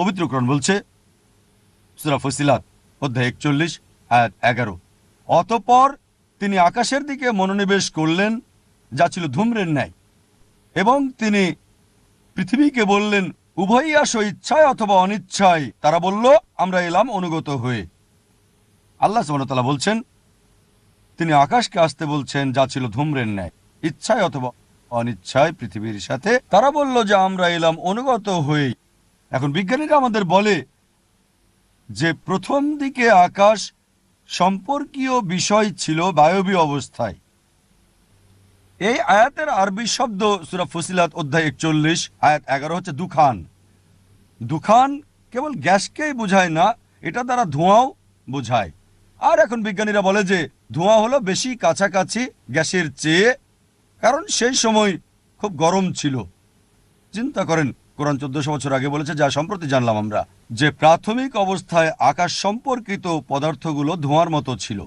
পবিত্রকরণ বলছে, সুরা ফসিলাত, অধ্যায় একচল্লিশ, আয়াত এগারো। অতপর তিনি আকাশের দিকে মনোনিবেশ করলেন, যা ছিল ধূম্রের ন্যায়, এবং তিনি পৃথিবীকে বললেন, উভয়ই আসো ইচ্ছায় অথবা অনিচ্ছায়। তারা বলল, আমরা এলাম অনুগত হয়ে। আল্লাহ সুবহানাহু বলছেন, তিনি আকাশকে আসতে বলছেন, যা ছিল ধূম্রের ন্যায়, ইচ্ছায় অথবা অনিচ্ছায় পৃথিবীর সাথে। তারা বলল যে আমরা এলাম অনুগত হয়েই। এখন বিজ্ঞানীরা আমাদের বলে যে প্রথম দিকে আকাশ সম্পর্কীয় বিষয় ছিল বায়বীয় অবস্থায়। এই আয়াতের আরবি শব্দ সুরা ফসিলাত অধ্যায় একচল্লিশ, আয়াত এগারো হচ্ছে দুখান। দুখান কেবল গ্যাসকেই বোঝায় না, এটা দ্বারা ধোঁয়াও বোঝায়। আর এখন বিজ্ঞানীরা বলে যে ধোঁয়া হলো বেশি কাছাকাছি গ্যাসের চেয়ে, কারণ সেই সময় খুব গরম ছিল। চিন্তা করেন কোরআন চোদ্দশো বছর আগে বলেছে, যা সম্প্রতি জানলাম আমরা, যে প্রাথমিক অবস্থায় আকাশ সম্পর্কিত পদার্থগুলো ধোঁয়ার মতো ছিল।